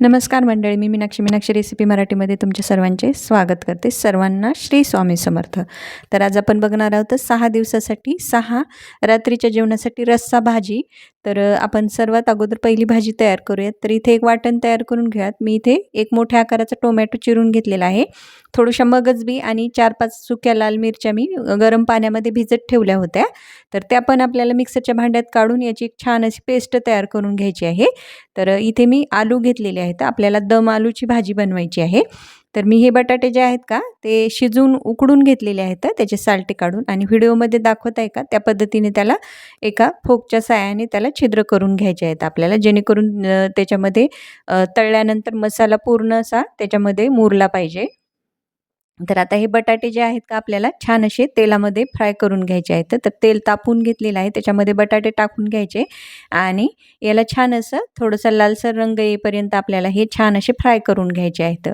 नमस्कार मंडळी मी मीनाक्षी. मीनाक्षी रेसिपी मराठीमध्ये तुमच्या सर्वांचे स्वागत करते. सर्वांना श्री स्वामी समर्थ. तर आज आपण बघणार आहोत सहा दिवसासाठी सहा रात्रीच्या जेवणासाठी रस्सा भाजी. तर आपण सर्वात अगोदर पहिली भाजी तयार करूयात. तर इथे एक वाटण तयार करून घेऊयात. मी इथे एक मोठ्या आकाराचा टोमॅटो चिरून घेतलेला आहे. थोडंशा मगजबी आणि चार पाच सुक्या लाल मिरच्या मी गरम पाण्यामध्ये भिजत ठेवल्या होत्या. तर त्या पण आपल्याला मिक्सरच्या भांड्यात काढून याची एक छान अशी पेस्ट तयार करून घ्यायची आहे. तर इथे मी आलू घेतलेले आहे आहेत आपल्याला दम आलूची भाजी बनवायची आहे. तर मी हे बटाटे जे आहेत का ते शिजवून उकडून घेतलेले आहेत त्याचे सालटे काढून आणि व्हिडिओमध्ये दाखवत आहे का त्या पद्धतीने त्याला एका फोकच्या साह्याने त्याला छिद्र करून घ्यायचे आहेत. आपल्याला जेणेकरून त्याच्यामध्ये तळल्यानंतर मसाला पूर्ण असा त्याच्यामध्ये मुरला पाहिजे. तर आता हे बटाटे जे आहेत का आपल्याला छान असे तेलामध्ये फ्राय करून घ्यायचे आहेत. तर तेल तापून घेतलेलं आहे. त्याच्यामध्ये बटाटे टाकून घ्यायचे आणि याला छान असं थोडंसं लालसर रंग येईपर्यंत आपल्याला हे छान असे फ्राय करून घ्यायचे आहेत.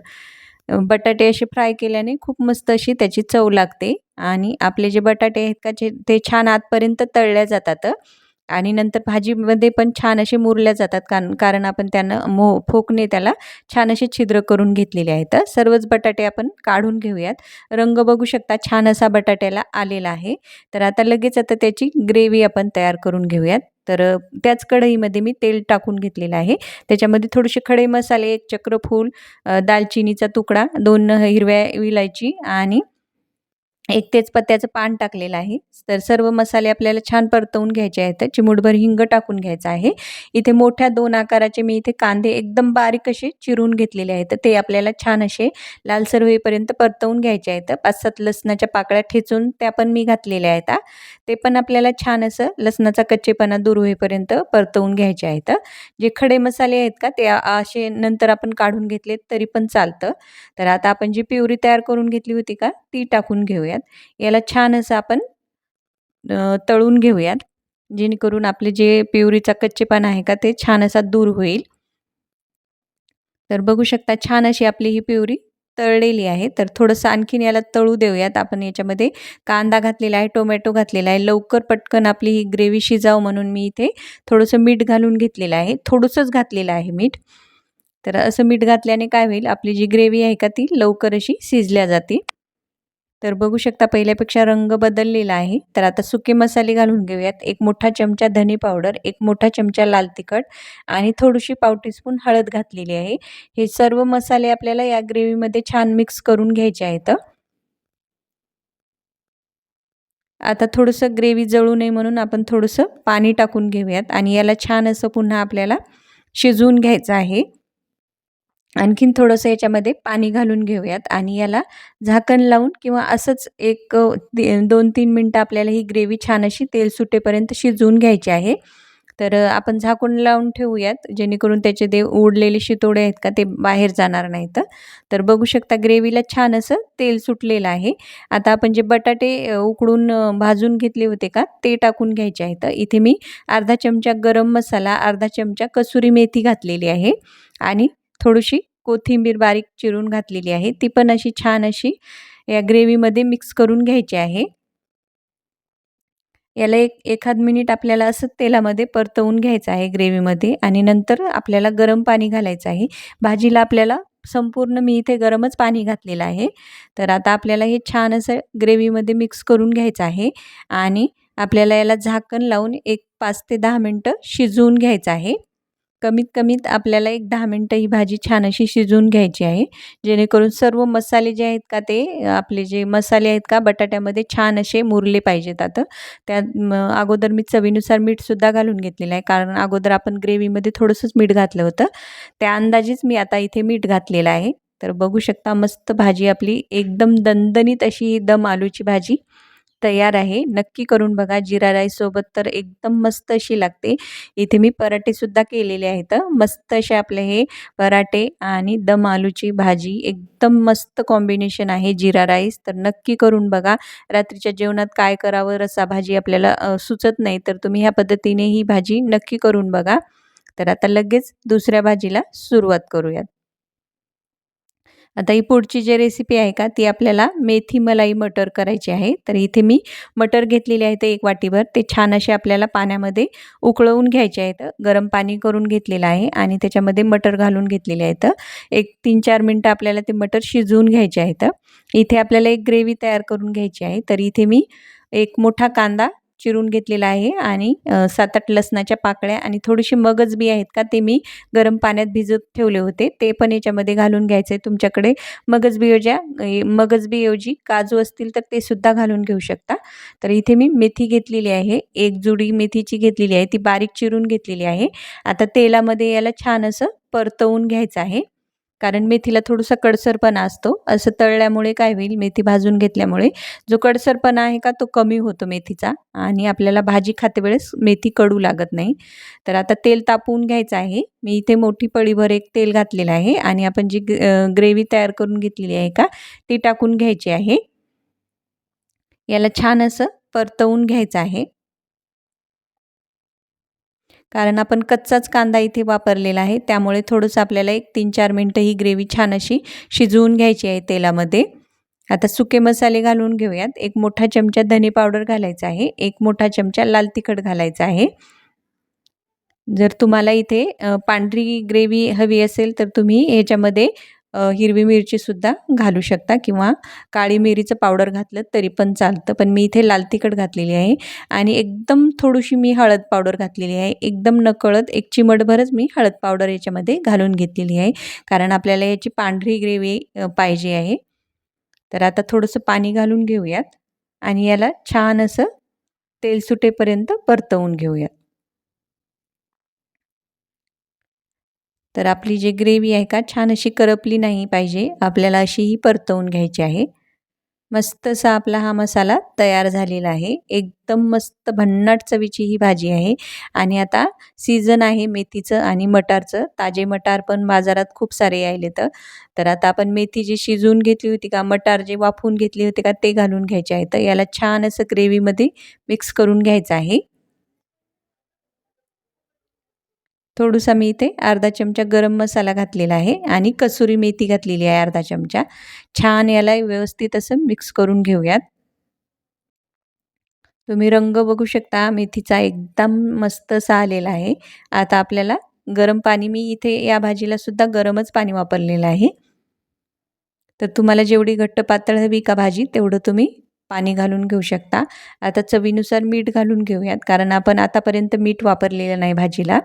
बटाटे असे फ्राय केल्याने खूप मस्त अशी त्याची चव लागते आणि आपले जे बटाटे आहेत का जे ते छान आतपर्यंत तळल्या जातात. आणि नंतर भाजीमध्ये पण छान असे मुरल्या जातात कारण कारण आपण त्यांना मो फोकने त्याला छान असे छिद्र करून घेतलेले आहेत. सर्वच बटाटे आपण काढून घेऊयात. रंग बघू शकता छान असा बटाट्याला आलेला आहे. तर आता लगेच आता त्याची ग्रेव्ही आपण तयार करून घेऊयात. तर त्याच कढईमध्ये मी तेल टाकून घेतलेलं आहे. त्याच्यामध्ये थोडेसे खडे मसाले एक चक्रफूल दालचिनीचा तुकडा दोन हिरव्या इलायची आणि एक तेजपत्त्याचं पान टाकलेलं आहे. तर सर्व मसाले आपल्याला छान परतवून घ्यायचे आहेत. चिमुटभर हिंग टाकून घ्यायचं आहे. इथे मोठ्या दोन आकाराचे मी इथे कांदे एकदम बारीक असे चिरून घेतलेले आहेत. ते आपल्याला छान असे लालसर होईपर्यंत परतवून घ्यायचे आहेत. पाच सात लसणाच्या पाकळ्या ठेचून त्या पण मी घातलेल्या आहेत. ते पण आपल्याला छान असं लसणाचा कच्चेपणा दूर होईपर्यंत परतवून घ्यायचे आहेत. जे खडे मसाले आहेत का ते असे नंतर आपण काढून घेतले तरी पण चालतं. तर आता आपण जी प्युरी तयार करून घेतली होती का ती टाकून घेऊया घेऊयात याला छान असं आपण तळून घेऊयात. जेणेकरून आपले जे प्युरीचा कच्चेपणा आहे का ते छान असा दूर होईल. तर बघू शकता छान अशी आपली ही प्युरी तळलेली आहे. तर थोडंसं आणखीन याला तळू देऊयात. आपण याच्यामध्ये कांदा घातलेला आहे टोमॅटो घातलेला आहे. लवकर पटकन आपली ही ग्रेव्ही शिजाव म्हणून मी इथे थोडंसं मीठ घालून घेतलेलं आहे. थोडंसंच घातलेलं आहे मीठ. तर असं मीठ घातल्याने काय होईल आपली जी ग्रेव्ही आहे का ती लवकर अशी शिजल्या जाते तर बघू शकता पहिल्यापेक्षा रंग बदललेला आहे. तर आता सुके मसाले घालून घेऊयात. एक मोठा चमचा धने पावडर एक मोठा चमचा लाल तिखट आणि थोडीशी पाव टीस्पून हळद घातलेली आहे. हे सर्व मसाले आपल्याला या ग्रेव्हीमध्ये छान मिक्स करून घ्यायचे आहेत. आता थोडंसं ग्रेव्ही जळू नये म्हणून आपण थोडंसं पाणी टाकून घेऊयात आणि याला छान असं पुन्हा आपल्याला शिजवून घ्यायचं आहे. आणखीन थोडंसं याच्यामध्ये पाणी घालून घेऊयात आणि याला झाकण लावून किंवा असंच एक दोन तीन मिनटं आपल्याला ही ग्रेव्ही छान अशी तेल सुटेपर्यंत शिजवून घ्यायची आहे. तर आपण झाकून लावून ठेवूयात जेणेकरून त्याचे ते उडलेले शितोडे आहेत का ते बाहेर जाणार नाहीत. तर बघू शकता ग्रेव्हीला छान असं तेल सुटलेलं आहे. आता आपण जे बटाटे उकडून भाजून घेतले होते का ते टाकून घ्यायचे आहेत. इथे मी अर्धा चमचा गरम मसाला अर्धा चमचा कसुरी मेथी घातलेली आहे. आणि थोडीशी कोथिंबीर बारीक चिरून घातलेली आहे. ती पण अशी छान अशी या ग्रेव्हीमध्ये मिक्स करून घ्यायची आहे. याला एक एखाद मिनिट आपल्याला असं तेलामध्ये परतवून घ्यायचं आहे ग्रेव्हीमध्ये आणि नंतर आपल्याला गरम पाणी घालायचं आहे. भाजीला आपल्याला संपूर्ण मी इथे गरमच पाणी घातलेलं आहे. तर आता आपल्याला हे छान असं ग्रेव्हीमध्ये मिक्स करून घ्यायचं आहे आणि आपल्याला याला झाकण लावून एक पाच ते दहा मिनटं शिजवून घ्यायचं आहे. कमीत कमीत आपल्याला एक दहा मिनटं ही भाजी छान अशी शिजवून घ्यायची आहे. जेणेकरून सर्व मसाले जे आहेत का ते आपले जे मसाले आहेत का बटाट्यामध्ये छान असे मुरले पाहिजेत आता. त्या अगोदर मी चवीनुसार मीठसुद्धा घालून घेतलेलं आहे. कारण अगोदर आपण ग्रेव्हीमध्ये थोडंसंच मीठ घातलं होतं. त्या अंदाजेच मी आता इथे मीठ घातलेलं आहे. तर बघू शकता मस्त भाजी आपली एकदम दणदणीत अशी दम आलूची भाजी. तयार आहे. नक्की करून बघा. जिरा राईससोबत तर एकदम मस्त अशी लागते. इथे मी पराठेसुद्धा केलेले आहेत. मस्त असे आपले हे पराठे आणि दम आलूची भाजी. एकदम मस्त कॉम्बिनेशन आहे जिरा राईस. तर नक्की करून बघा. रात्रीच्या जेवणात काय करावं? रसा भाजी आपल्याला सुचत नाही. तर तुम्ही ह्या पद्धतीने ही भाजी नक्की करून बघा. तर आता लगेच दुसऱ्या भाजीला सुरुवात करूयात. आता ही पुढची जी रेसिपी आहे का ती आपल्याला मेथी मलाई मटर करायची आहे. तर इथे मी मटर घेतलेले आहेत एक वाटीभर. ते छान असे आपल्याला पाण्यामध्ये उकळवून घ्यायचे आहेत. गरम पाणी करून घेतलेलं आहे आणि त्याच्यामध्ये मटर घालून घेतलेले आहेत. एक तीन चार मिनटं आपल्याला ते मटर शिजवून घ्यायचे आहेत. इथे आपल्याला एक ग्रेव्ही तयार करून घ्यायची आहे. तर इथे मी एक मोठा कांदा चिरून घेतलेला आहे आणि सात आठ लसणाच्या पाकळ्या आणि थोडीशी मगज बी आहेत का ते मी गरम पाण्यात भिजत ठेवले होते. ते पण याच्यामध्ये घालून घ्यायचे आहे तुमच्याकडे मगज बियोज्या मगज बियोजी काजू असतील तर ते सुद्धा घालून घेऊ शकता. तर इथे मी मेथी घेतलेली आहे. एक जुडी मेथीची घेतलेली आहे. ती बारीक चिरून घेतलेली आहे. आता तेलामध्ये याला छान असं परतवून घ्यायचं आहे. कारण मेथीला थोडासा कडसरपणा असतो. असं तळल्यामुळे काय होईल मेथी भाजून घेतल्यामुळे जो कडसरपणा आहे का तो कमी होतो मेथीचा आणि आपल्याला भाजी खाते वेळेस मेथी कडू लागत नाही. तर आता तेल तापवून घ्यायचं आहे. मी इथे मोठी पळीभर एक तेल घातलेलं आहे आणि आपण जी ग्रेव्ही तयार करून घेतलेली आहे का ती टाकून घ्यायची आहे. याला छान असं परतवून घ्यायचं आहे. कारण आपण कच्चाच कांदा इथे वापरलेला आहे. त्यामुळे थोडंसं आपल्याला एक तीन चार मिनटं ही ग्रेव्ही छान अशी शिजवून घ्यायची आहे तेलामध्ये. आता सुके मसाले घालून घेऊयात. एक मोठा चमचा धने पावडर घालायचा आहे. एक मोठा चमचा लाल तिखट घालायचा आहे. जर तुम्हाला इथे पांढरी ग्रेव्ही हवी असेल तर तुम्ही ह्याच्यामध्ये हिरवी मिरचीसुद्धा घालू शकता किंवा काळी मिरीचं पावडर घातलं तरी पण चालतं. पण मी इथे लाल तिखट घातलेली आहे आणि एकदम थोडीशी मी हळद पावडर घातलेली आहे. एकदम नकळत एक चिमटभरच मी हळद पावडर याच्यामध्ये घालून घेतलेली आहे. कारण आपल्याला याची पांढरी ग्रेव्ही पाहिजे आहे. तर आता थोडंसं पाणी घालून घेऊयात आणि याला छान असं तेल सुटेपर्यंत परतवून घेऊयात. तर आपली जी ग्रेव्ही आहे का छान अशी करपली नाही पाहिजे. आपल्याला अशीही परतवून घ्यायची आहे. मस्त असा आपला हा मसाला तयार झालेला आहे. एकदम मस्त भन्नाट चवीची ही भाजी आहे. आणि आता सीझन आहे मेथीचं आणि मटारचं. ताजे मटार पण बाजारात खूप सारे यायले तर. तर आता आपण मेथी जी शिजवून घेतली होती का मटार जे वाफवून घेतली होती का ते घालून घ्यायचे आहे. तर याला छान असं ग्रेव्हीमध्ये मिक्स करून घ्यायचं आहे. थोडंसं मी इथे अर्धा चमचा गरम मसाला घातलेला आहे आणि कसुरी मेथी घातलेली आहे अर्धा चमचा. छान याला व्यवस्थित असं मिक्स करून घेऊयात. तुम्ही रंग बघू शकता मेथीचा एकदम मस्त असा आलेला आहे. आता आपल्याला गरम पाणी मी इथे या भाजीला सुद्धा गरमच पाणी वापरलेलं आहे. तर तुम्हाला जेवढी घट्ट पातळ हवी का भाजी तेवढं तुम्ही पाणी घालून घेऊ शकता. आता चवीनुसार मीठ घालून घेऊयात कारण आपण आतापर्यंत मीठ वापरलेलं नाही भाजीला.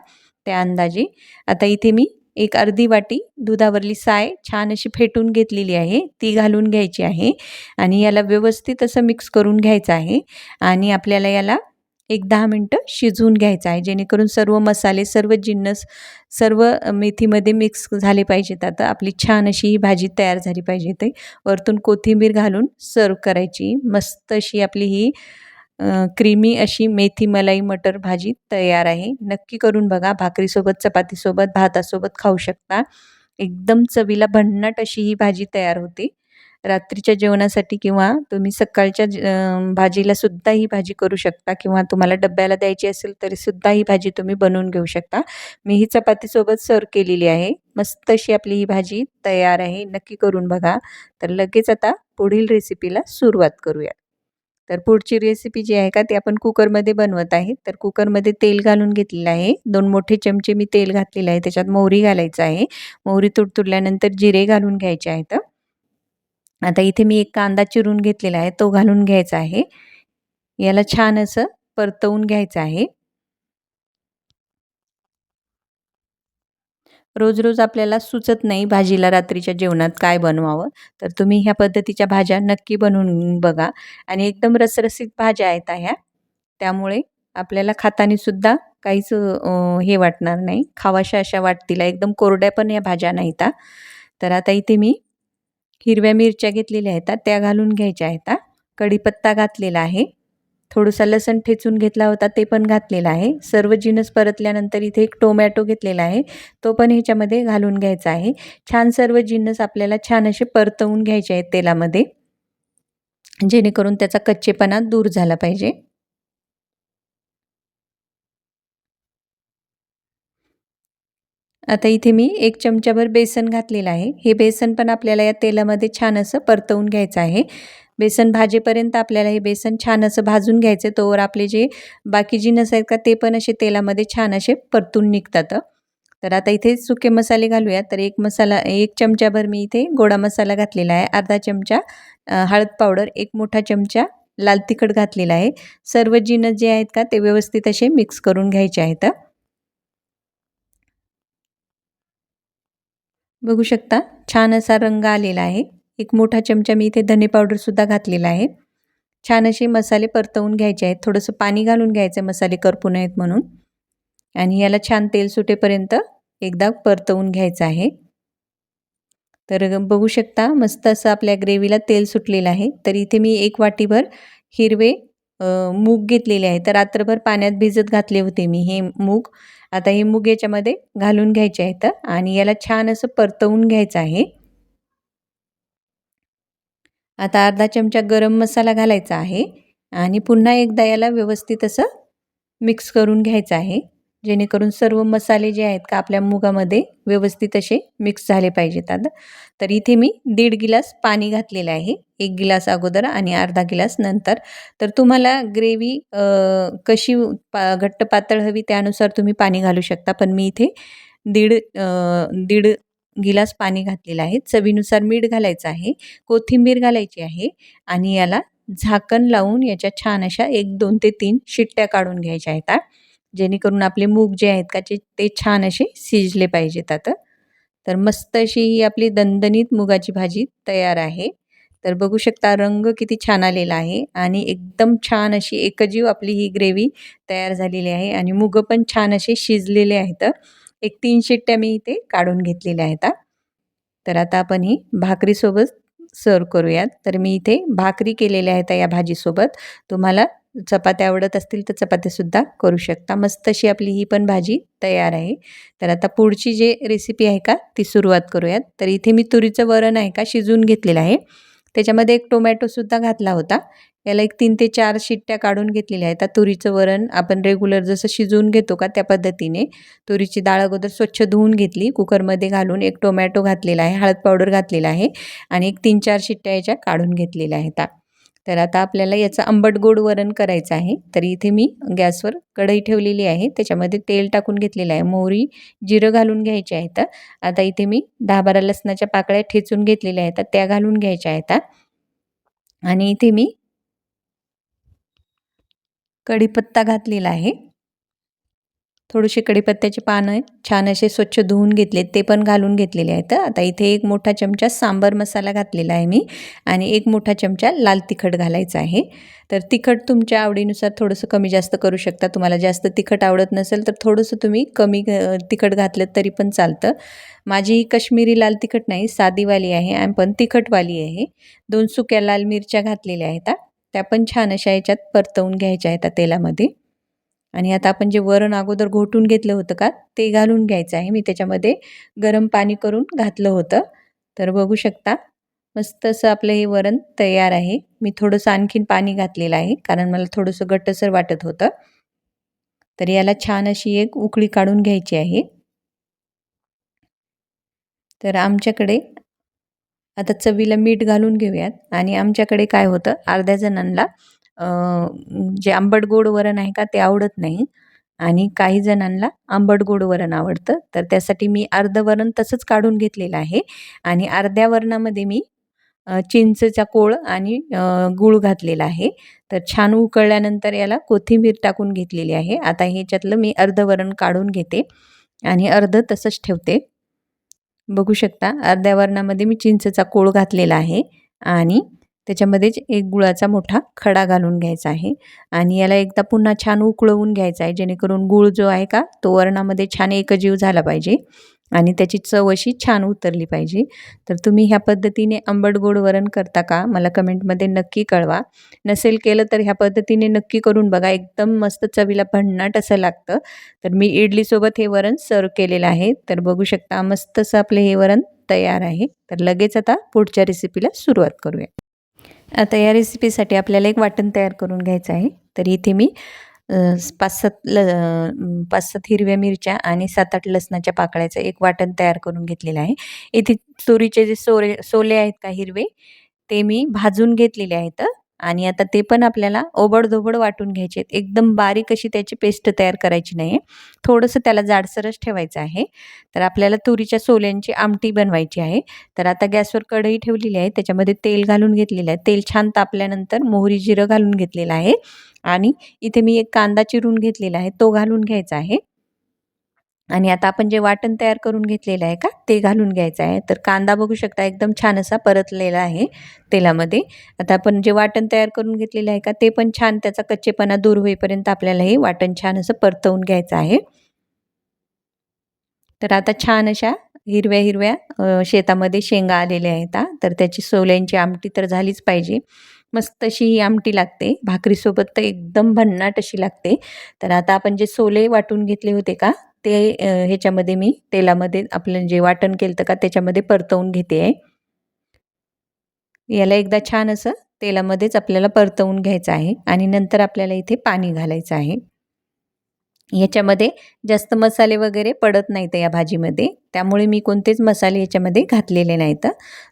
त्या अंदाजे. आता इथे मी एक अर्धी वाटी दुधावरली साय छान अशी फेटून घेतलेली आहे. ती घालून घ्यायची आहे आणि याला व्यवस्थित असं मिक्स करून घ्यायचं आहे आणि आपल्याला याला एक दहा मिनटं शिजवून घ्यायचं आहे. जेणेकरून सर्व मसाले सर्व जिन्नस सर्व मेथीमध्ये मिक्स झाले पाहिजेत. आता आपली छान अशी ही भाजी तयार झाली पाहिजे. ते वरतून कोथिंबीर घालून सर्व करायची. मस्त अशी आपली ही क्रीमी अशी मेथी मलाई मटर भाजी तयार आहे. नक्की करून बघा. भाकरीसोबत चपातीसोबत भातासोबत खाऊ शकता. एकदम चवीला भन्नाट अशी ही भाजी तयार होते. रात्रीच्या जेवणासाठी किंवा तुम्ही सकाळच्या भाजीला सुद्धा ही भाजी करू शकता किंवा तुम्हाला डब्याला द्यायची असेल तरी सुद्धा ही भाजी तुम्ही बनवून घेऊ शकता. मी ही चपातीसोबत सर्व केलेली आहे. मस्त अशी आपली ही भाजी तयार आहे. नक्की करून बघा. तर लगेच आता पुढील रेसिपीला सुरुवात करूया तर पुढची रेसिपी जी आहे का ती आपण कुकरमध्ये बनवत आहे. तर कुकरमध्ये तेल घालून घेतलेलं आहे. दोन मोठे चमचे मी तेल घातलेलं आहे. त्याच्यात मोहरी घालायचं आहे. मोहरी तुडतुडल्यानंतर जिरे घालून घ्यायचे आहेत. आता इथे मी एक कांदा चिरून घेतलेला आहे. तो घालून घ्यायचा आहे. याला छान असं परतवून घ्यायचं आहे. रोज रोज आपल्याला सुचत नाही भाजीला रात्रीच्या जेवणात काय बनवावं. तर तुम्ही ह्या पद्धतीच्या भाज्या नक्की बनवून बघा. आणि एकदम रसरसीत भाज्या आहेत ह्या. त्यामुळे आपल्याला खातानीसुद्धा काहीच हे वाटणार नाही. खावाशा अशा वाटतील. एकदम कोरड्या पण या भाज्या नाहीत तर आता इथे मी हिरव्या मिरच्या घेतलेल्या आहेत त्या घालून घ्यायच्या आहेत कढीपत्ता घातलेला आहे. थोडंसं लसण ठेचून घेतला होता ते पण घातलेला आहे. सर्व जिनस परतल्यानंतर इथे एक टोमॅटो घेतलेला आहे. तो पण ह्याच्यामध्ये घालून घ्यायचा आहे. छान सर्व जिन्नस आपल्याला छान असे परतवून घ्यायचे आहेत तेलामध्ये जेणेकरून त्याचा कच्चेपणा दूर झाला पाहिजे. आता इथे मी एक चमचाभर बेसन घातलेलं आहे. हे बेसन पण आपल्याला या तेलामध्ये छान असं परतवून घ्यायचं आहे. बेसन भाजेपर्यंत आपल्याला हे बेसन छान असं भाजून घ्यायचं तोवर आपले जे बाकी जिनस आहेत का ते पण असे तेलामध्ये छान असे परतून निघतात. तर आता इथे सुके मसाले घालूया तर एक मसाला एक चमच्याभर मी इथे गोडा मसाला घातलेला आहे. अर्धा चमचा हळद पावडर एक मोठा चमचा लाल तिखट घातलेला आहे. सर्व जिनस जे आहेत का ते व्यवस्थित असे मिक्स करून घ्यायचे आहेत. बघू शकता छान असा रंग आलेला आहे. एक मोठा चमचा मी इथे धने पावडरसुद्धा घातलेला आहे. छान असे मसाले परतवून घ्यायचे आहेत. थोडंसं पाणी घालून घ्यायचं मसाले करपू नयेत म्हणून. आणि याला छान तेल सुटेपर्यंत एकदा परतवून घ्यायचं आहे. तर बघू शकता मस्त असं आपल्या ग्रेव्हीला तेल सुटलेलं आहे. तर इथे मी एक वाटीभर हिरवे मूग घेतलेले आहे. तर रात्रभर पाण्यात भिजत घातले होते मी हे मूग. आता हे मूग याच्यामध्ये घालून घ्यायचे आहेत. आणि याला छान असं परतवून घ्यायचं आहे. आता अर्धा चमचा गरम मसाला घालायचा आहे आणि पुन्हा एकदा याला व्यवस्थित असं मिक्स करून घ्यायचं आहे. जेणेकरून सर्व मसाले जे आहेत का आपल्या मुगामध्ये व्यवस्थित असे मिक्स झाले पाहिजेत आता. तर इथे मी दीड गिलास पाणी घातलेलं आहे. एक गिलास अगोदर आणि अर्धा गिलास नंतर. तर तुम्हाला ग्रेव्ही कशी पा घट्ट पातळ हवी त्यानुसार तुम्ही पाणी घालू शकता. पण मी इथे दीड दीड गिलास पाणी घातलेलं आहे. चवीनुसार मीठ घालायचं आहे. कोथिंबीर घालायची आहे. आणि याला झाकण लावून याच्या छान अशा एक दोन ते तीन शिट्ट्या काढून घ्यायच्या आहेत जेणेकरून आपले मूग जे आहेत का ते छान असे शिजले पाहिजेत आता. तर मस्त अशी ही आपली दणदणीत मुगाची भाजी तयार आहे. तर बघू शकता रंग किती छान आलेला आहे. आणि एकदम छान अशी एकजीव आपली ही ग्रेव्ही तयार झालेली आहे. आणि मुगं पण छान असे शिजलेले आहेत एक तीन शिट्ट्या मी इथे काढून घेतलेल्या आहेत तर आता आपण ही भाकरीसोबत सर्व करूयात. तर मी इथे भाकरी केलेल्या आहेत या भाजीसोबत. तुम्हाला चपात्या आवडत असतील तर चपात्यासुद्धा करू शकता. मस्त अशी आपली ही पण भाजी तयार आहे. तर आता पुढची जे रेसिपी आहे का ती सुरुवात करूयात. तर इथे मी तुरीचं वरण आहे का शिजवून घेतलेलं आहे. त्याच्यामध्ये एक टोमॅटोसुद्धा घातला होता. याला एक तीन ते चार शिट्ट्या काढून घेतलेल्या आहेत. तुरीचं वरण आपण रेग्युलर जसं शिजवून घेतो का त्या पद्धतीने तुरीची डाळ अगोदर स्वच्छ धुवून घेतली कुकरमध्ये घालून एक टोमॅटो घातलेला आहे हळद पावडर घातलेला आहे आणि एक तीन चार शिट्ट्या याच्या काढून घेतलेल्या आहेत. तर आता आपल्याला याचं आंबट गोड वरण करायचं आहे. तर इथे मी गॅसवर कढई ठेवलेली आहे. त्याच्यामध्ये तेल टाकून घेतलेलं आहे. मोहरी जिरं घालून घ्यायचे आहेत. आता इथे मी दहा बारा लसणाच्या पाकळ्या ठेचून घेतलेल्या आहेत. त्या घालून घ्यायच्या आहेत. आणि इथे मी कढीपत्ता घातलेला आहे. थोडीशी कढीपत्त्याची पानं छान असे स्वच्छ धुवून घेतले ते पण घालून घेतलेले आहेत. आता इथे एक मोठा चमचा सांबर मसाला घातलेला आहे मी. आणि एक मोठा चमचा लाल तिखट घालायचा आहे. तर तिखट तुमच्या आवडीनुसार थोडंसं कमी जास्त करू शकता. तुम्हाला जास्त तिखट आवडत नसेल तर थोडंसं तुम्ही कमी तिखट घातलं तरी पण चालतं. माझी ही कश्मीरी लाल तिखट नाही साधीवाली आहे आणि पण तिखटवाली आहे. दोन सुक्या लाल मिरच्या घातलेल्या आहेत. त्या पण छान अशा याच्यात परतवून घ्यायच्या आहेत तेलामध्ये. आणि आता आपण जे वरण अगोदर घोटून घेतलं होतं का ते घालून घ्यायचं आहे. मी त्याच्यामध्ये गरम पाणी करून घातलं होतं. तर बघू शकता मस्त असं आपलं हे वरण तयार आहे. मी थोडंसं आणखीन पाणी घातलेलं आहे कारण मला थोडंसं घट्टसर वाटत होतं. तर याला छान अशी एक उकळी काढून घ्यायची आहे. तर आमच्याकडे आता चवीला मीठ घालून घेऊयात. आणि आमच्याकडे काय होतं अर्ध्या जणांना जे आंबट गोड वरण आहे का ते आवडत नाही. आणि काही जणांना आंबट गोड वरण आवडतं. तर त्यासाठी मी अर्धं वरण तसंच काढून घेतलेलं आहे. आणि अर्ध्या वरणामध्ये मी चिंचचा कोळ आणि गूळ घातलेला आहे. तर छान उकळल्यानंतर याला कोथिंबीर टाकून घेतलेली आहे. आता ह्याच्यातलं मी अर्धं वरण काढून घेते. आणि अर्ध तसंच ठेवते. बघू शकता अर्ध्या वरणामध्ये मी चिंचचा कोळ घातलेला आहे. आणि त्याच्यामध्येच एक गुळाचा मोठा खडा घालून घ्यायचा आहे. आणि याला एकदा पुन्हा छान उकळवून घ्यायचा आहे जेणेकरून गूळ जो आहे का तो वरणामध्ये छान एकजीव झाला पाहिजे. आणि त्याची चव अशी छान उतरली पाहिजे. तर तुम्ही ह्या पद्धतीने आंबट गोड वरण करता का मला कमेंटमध्ये नक्की कळवा. नसेल केलं तर ह्या पद्धतीने नक्की करून बघा एकदम मस्त चवीला भन्नाट असं लागतं. तर मी इडलीसोबत हे वरण सर्व केलेलं आहे. तर बघू शकता मस्तसं आपले हे वरण तयार आहे. तर लगेच आता पुढच्या रेसिपीला सुरुवात करूया. आता या रेसिपीसाठी आपल्याला एक वाटण तयार करून घ्यायचं आहे. तर इथे मी पाच सात ल पाच सात हिरव्या मिरच्या आणि सात आठ लसणाच्या पाकळ्याचं एक वाटण तयार करून घेतलेलं आहे. इथे तुरीचे जे सोरे सोले आहेत का हिरवे ते मी भाजून घेतलेले आहेत. आणि आता ते पण आपल्याला ओबडधोबड वाटून घ्यायचे आहेत. एकदम बारीक अशी त्याची पेस्ट तयार करायची नाही आहे थोडंसं त्याला जाडसरच ठेवायचं आहे. तर आपल्याला तुरीच्या सोल्यांची आमटी बनवायची आहे. तर आता गॅसवर कढई ठेवलेली आहे. त्याच्यामध्ये तेल घालून घेतलेलं आहे. तेल छान तापल्यानंतर मोहरी जिरं घालून घेतलेलं आहे. आणि इथे मी एक कांदा चिरून घेतलेला आहे. तो घालून घ्यायचा आहे. आणि आता आपण जे वाटण तयार करून घेतलेलं आहे का ते घालून घ्यायचं आहे. तर कांदा बघू शकता एकदम छान असा परतलेला आहे तेलामध्ये. आता आपण जे वाटण तयार करून घेतलेलं आहे का ते पण छान त्याचा कच्चेपणा दूर होईपर्यंत आपल्याला हे वाटण छान असं परतवून घ्यायचं आहे. तर आता छान अशा हिरव्या हिरव्या शेतामध्ये शेंगा आलेल्या आहेत तर त्याची सोल्यांची आमटी तर झालीच पाहिजे. मस्त अशी ही आमटी लागते. भाकरीसोबत तर एकदम भन्नाट अशी लागते. तर आता आपण जे सोले वाटून घेतले होते का ते ह्याच्यामध्ये मी तेलामध्ये आपलं जे वाटण केलं का त्याच्यामध्ये परतवून घेते. आहे याला एकदा छान असं तेलामध्येच आपल्याला परतवून घ्यायचं आहे आणि नंतर आपल्याला इथे पाणी घालायचं आहे. याच्यामध्ये जास्त मसाले वगैरे पडत नाहीत या भाजीमध्ये. त्यामुळे मी कोणतेच मसाले याच्यामध्ये घातलेले नाहीत.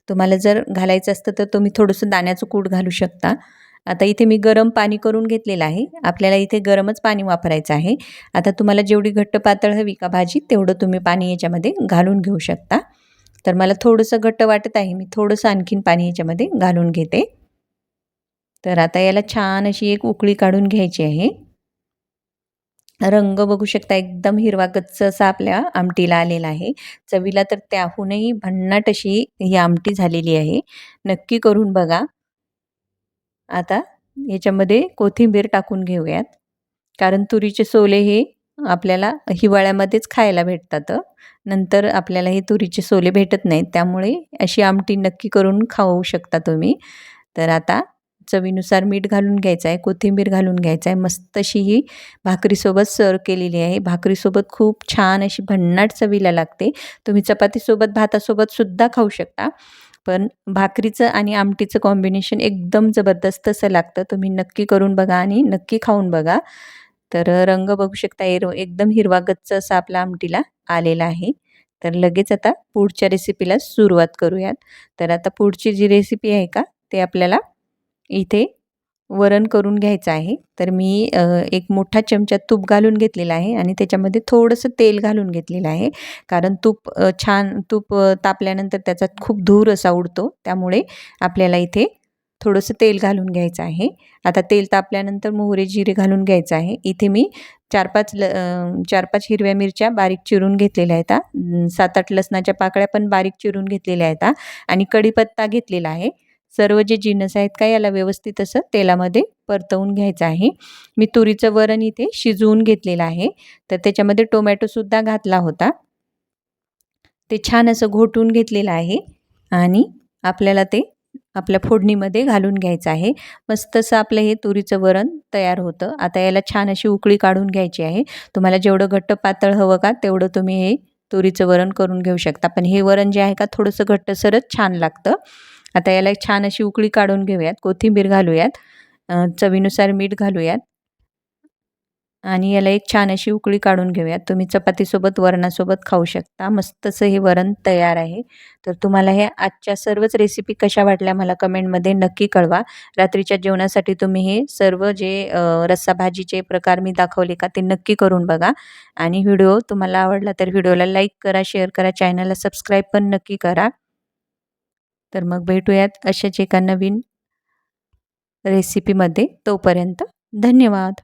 तुम्हाला जर घालायचं असतं तर तुम्ही थोडंसं दाण्याचं कूट घालू शकता. आता इथे मी गरम पाणी करून घेतलेलं आहे. आपल्याला इथे गरमच पाणी वापरायचं आहे. आता तुम्हाला जेवढी घट्ट पातळ हवी का भाजी तेवढं तुम्ही पाणी याच्यामध्ये घालून घेऊ शकता. तर मला थोडंसं घट्ट वाटत आहे. मी थोडंसं आणखीन पाणी याच्यामध्ये घालून घेते. तर आता याला छान अशी एक उकळी काढून घ्यायची आहे. रंग बघू शकता एकदम हिरवा गच्च असा आपल्या आमटीला आलेला आहे. चवीला तर त्याहूनही भन्नाट अशी ही आमटी झालेली आहे. नक्की करून बघा. आता याच्यामध्ये कोथिंबीर टाकून घेऊयात. कारण तुरीचे सोले हे आपल्याला हिवाळ्यामध्येच खायला भेटतात. नंतर आपल्याला हे तुरीचे सोले भेटत नाहीत. त्यामुळे अशी आमटी नक्की करून खाऊ शकता तुम्ही. तर आता चवीनुसार मीठ घालून घ्यायचं आहे कोथिंबीर घालून घ्यायचं आहे मस्त अशी ही भाकरीसोबत सर्व केलेली आहे. भाकरीसोबत खूप छान अशी भन्नाट चवीला लागते. तुम्ही चपातीसोबत भातासोबत सुद्धा खाऊ शकता. पण भाकरीचं आणि आमटीचं कॉम्बिनेशन एकदम जबरदस्त असं लागतं. तुम्ही नक्की करून बघा आणि नक्की खाऊन बघा. तर रंग बघू शकता हिरव एकदम हिरवा गच्च असा आपला आमटीला आलेला आहे. तर लगेच आता पुढच्या रेसिपीला सुरुवात करूयात. तर आता पुढची जी रेसिपी आहे का ते आपल्याला इथे वरण करून घ्यायचं आहे. तर मी एक मोठा चमचा तूप घालून घेतलेला आहे आणि त्याच्यामध्ये थोडंसं तेल घालून घेतलेलं आहे. कारण तूप छान तूप तापल्यानंतर त्याचा खूप धूर असा उडतो. त्यामुळे आपल्याला इथे थोडंसं तेल घालून घ्यायचं आहे. आता तेल तापल्यानंतर मोहरे जिरे घालून घ्यायचं आहे. इथे मी चार पाच ल चार पाच हिरव्या मिरच्या बारीक चिरून घेतलेल्या आहेत. सात आठ लसणाच्या पाकळ्या पण बारीक चिरून घेतलेल्या आहेत. आणि कढीपत्ता घेतलेला आहे. सर्व जे जिनस आहेत का याला व्यवस्थित असं तेलामध्ये परतवून घ्यायचं आहे. मी तुरीचं वरण इथे शिजवून घेतलेलं आहे. तर त्याच्यामध्ये टोमॅटोसुद्धा घातला होता. ते छान असं घोटून घेतलेलं आहे आणि आपल्याला ते आपल्या फोडणीमध्ये घालून घ्यायचं आहे. मस्त असं आपलं हे तुरीचं वरण तयार होतं. आता याला छान अशी उकळी काढून घ्यायची आहे. तुम्हाला जेवढं घट्ट पातळ हवं का तेवढं तुम्ही हे तुरीचं वरण करून घेऊ शकता. पण हे वरण जे आहे का थोडंसं घट्टसरच छान लागतं. आता याला एक छान अशी उकळी काढून घेऊयात कोथिंबीर घालूयात चवीनुसार मीठ घालूयात आणि याला एक छान अशी उकळी काढून घेऊयात. तुम्ही चपातीसोबत वरणासोबत खाऊ शकता. मस्तसं हे वरण तयार आहे. तर तुम्हाला हे आजच्या सर्वच रेसिपी कशा वाटल्या मला कमेंटमध्ये नक्की कळवा. रात्रीच्या जेवणासाठी तुम्ही हे सर्व जे रस्सा भाजीचे प्रकार मी दाखवले का ते नक्की करून बघा. आणि व्हिडिओ तुम्हाला आवडला तर व्हिडिओला लाईक करा शेअर करा चॅनलला सबस्क्राईब पण नक्की करा. तर मग भेटूयात अशाच एका नवीन रेसिपीमध्ये तोपर्यंत धन्यवाद.